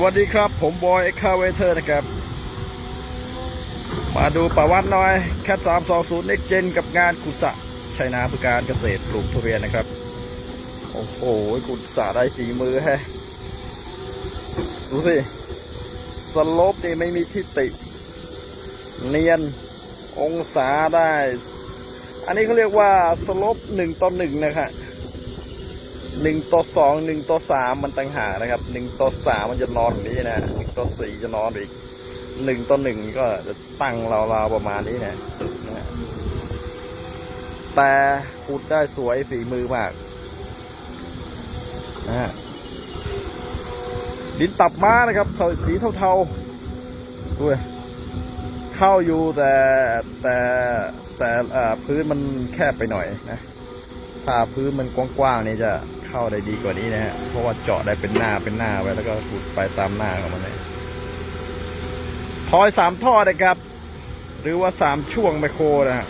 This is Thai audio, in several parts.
วัสดีครับ ผมบอยเอ็กคาเวเตอร์นะครับ มาดูประวัติหน่อยแคท320 Next Gen กับงานกุศะชัยนาพือการเกษตรปลูกทุเรียนนะครับ โอ้โหกุศะได้ฝีมือแฮะดูสิ สลปนี่ไม่มีทิฏฐิเนียนองศาได้ อันนี้เขาเรียกว่าสลปหนึ่งต่อหนึ่งนะครับ หนึ่งต่อสองหนึ่งต่อสามมันต่างหากนะครับหนึ่งต่อสามมันจะนอนแบบนี้นะหนึ่งต่อสี่จะนอนอีกหนึ่งต่อหนึ่งก็จะตั้งราวๆประมาณนี้นะนะแต่ขุดได้สวยฝีมือมากนะฮะดินตับม้านะครับสีเทาๆด้วยเข้าอยู่แต่แต่แต่พื้นมันแคบไปหน่อยนะถ้าพื้นมันกว้างๆนี่จะ เข้าได้ดีกว่านี้นะฮะ เพราะว่าเจาะได้เป็นหน้าเป็นหน้าไว้แล้วก็ขุดไปตามหน้าของมันเลยทอยสามท่อนะครับ หรือว่าสามช่วงไมโครนะฮะ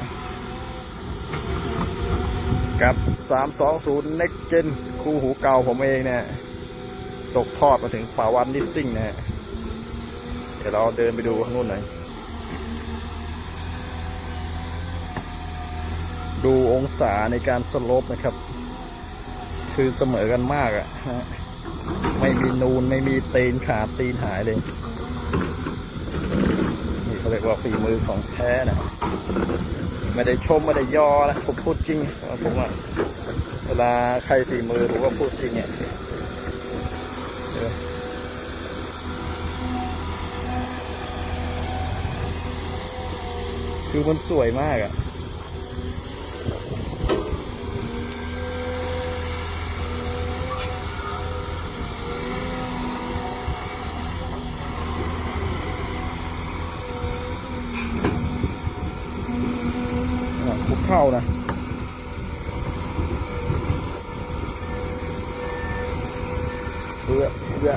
กับสามสองศูนย์เน็กเจนคู่หูเก่าผมเองเนี่ยตกทอดมาถึงป่าวันนิสซิ่งนะฮะ เดี๋ยวเราเดินไปดูข้างนู้นหน่อยดูองศาในการสโลปนะครับ คือเสมอกันมากอะฮะไม่มีนูนไม่มีตีนขาดตีนหายเลยนี่เขาเรียกว่าฝีมือของแท้นะไม่ได้ชมไม่ได้ยอนะผมพูดจริงผมอะเวลาใครฝีมือผมก็พูดจริงเนี่ยคือมันสวยมากอะอะ ผมเข้านะเบื่อเบื่อ